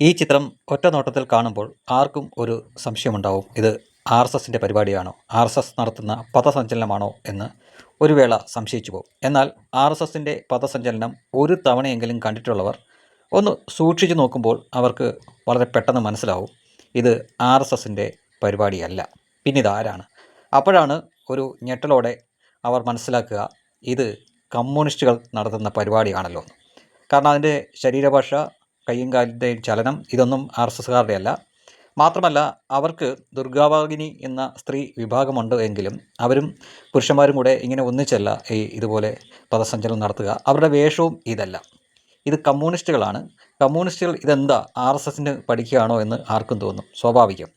ഈ ചിത്രം ഒറ്റ നോട്ടത്തിൽ കാണുമ്പോൾ ആർക്കും ഒരു സംശയമുണ്ടാവും. ഇത് ആർ എസ് എസിന്റെ പരിപാടിയാണോ? ആർ എസ് എസ് നടത്തുന്ന പഥസഞ്ചലനമാണോ എന്ന് ഒരു വേള സംശയിച്ചു പോകും എന്നാൽ ആർ എസ് എസിന്റെ പഥസഞ്ചലനം ഒരു തവണയെങ്കിലും കണ്ടിട്ടുള്ളവർ ഒന്ന് സൂക്ഷിച്ചു നോക്കുമ്പോൾ അവർക്ക് വളരെ പെട്ടെന്ന് മനസ്സിലാവും. ഇത് ആർ എസ് എസിന്റെ പരിപാടിയല്ല. പിന്നെ ഇതാരാണ് അപ്പോഴാണ് ഒരു ഞെട്ടലോടെ അവർ മനസ്സിലാക്കുക ഇത് കമ്മ്യൂണിസ്റ്റുകൾ നടത്തുന്ന പരിപാടിയാണല്ലോ കാരണം അതിന്റെ ശരീരഭാഷ കയ്യും കാലിന്റെയും ചലനം ഇതൊന്നും ആർ എസ് എസ്സുകാരുടെ അല്ല മാത്രമല്ല അവർക്ക് ദുർഗാവാഹിനി എന്ന സ്ത്രീ വിഭാഗമുണ്ട് എങ്കിലും അവരും പുരുഷന്മാരും കൂടെ ഇങ്ങനെ ഒന്നിച്ചല്ല ഈ ഇതുപോലെ പദസഞ്ചലനം നടത്തുക. അവരുടെ വേഷവും ഇതല്ല. ഇത് കമ്മ്യൂണിസ്റ്റുകളാണ്. കമ്മ്യൂണിസ്റ്റുകൾ ഇതെന്താ ആർ എസ് എസിന് പഠിക്കുകയാണോ എന്ന് ആർക്കും തോന്നും. സ്വാഭാവികം.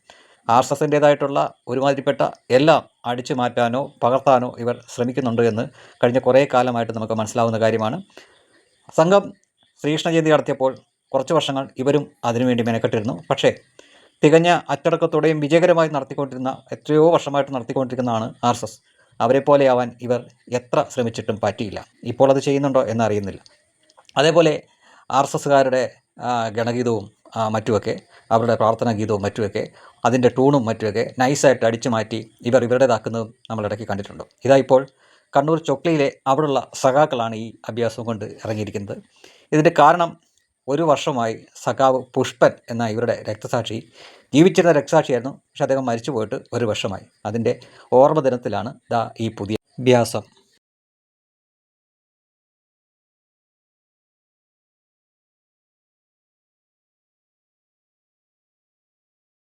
ആർ എസ് എസിന്റേതായിട്ടുള്ള ഒരുമാതിരിപ്പെട്ട എല്ലാം അടിച്ചു മാറ്റാനോ പകർത്താനോ ഇവർ ശ്രമിക്കുന്നുണ്ട് എന്ന് കഴിഞ്ഞ കുറേ കാലമായിട്ട് നമുക്ക് മനസ്സിലാവുന്ന കാര്യമാണ്. സംഘം ശ്രീകൃഷ്ണ ജയന്തി നടത്തിയപ്പോൾ കുറച്ച് വർഷങ്ങൾ ഇവരും അതിനുവേണ്ടി മെനക്കെട്ടിരുന്നു. പക്ഷേ തികഞ്ഞ അച്ചടക്കത്തോടെയും വിജയകരമായി നടത്തിക്കൊണ്ടിരുന്ന എത്രയോ വർഷമായിട്ട് നടത്തിക്കൊണ്ടിരിക്കുന്നതാണ് ആർ എസ് എസ്. അവരെ പോലെയാവാൻ ഇവർ എത്ര ശ്രമിച്ചിട്ടും പറ്റിയില്ല. ഇപ്പോൾ അത് ചെയ്യുന്നുണ്ടോ എന്നറിയുന്നില്ല. അതേപോലെ ആർ എസ് എസ്സുകാരുടെ ഗണഗീതവും മറ്റുമൊക്കെ അവരുടെ പ്രാർത്ഥനാ ഗീതവും മറ്റുമൊക്കെ അതിന്റെ ടൂണും മറ്റുമൊക്കെ നൈസായിട്ട് അടിച്ചു മാറ്റി ഇവർ ഇവരുടേതാക്കുന്നതും നമ്മൾ ഇടയ്ക്ക് കണ്ടിട്ടുണ്ട്. ഇതാ ഇപ്പോൾ കണ്ണൂർ ചൊക്ലിയിലെ അവിടെയുള്ള സഖാക്കളാണ് ഈ അഭ്യാസം കൊണ്ട് ഇറങ്ങിയിരിക്കുന്നത്. ഇതിന്റെ കാരണം ഒരു വർഷമായി സഖാവ് പുഷ്പൻ എന്ന ഇവരുടെ രക്തസാക്ഷി ജീവിച്ചിരുന്ന രക്തസാക്ഷിയായിരുന്നു. പക്ഷെ അദ്ദേഹം മരിച്ചു പോയിട്ട് ഒരു വർഷമായി. അതിന്റെ ഓർമ്മ ദിനത്തിലാണ് ദാ ഈ പുതിയ അഭ്യാസം.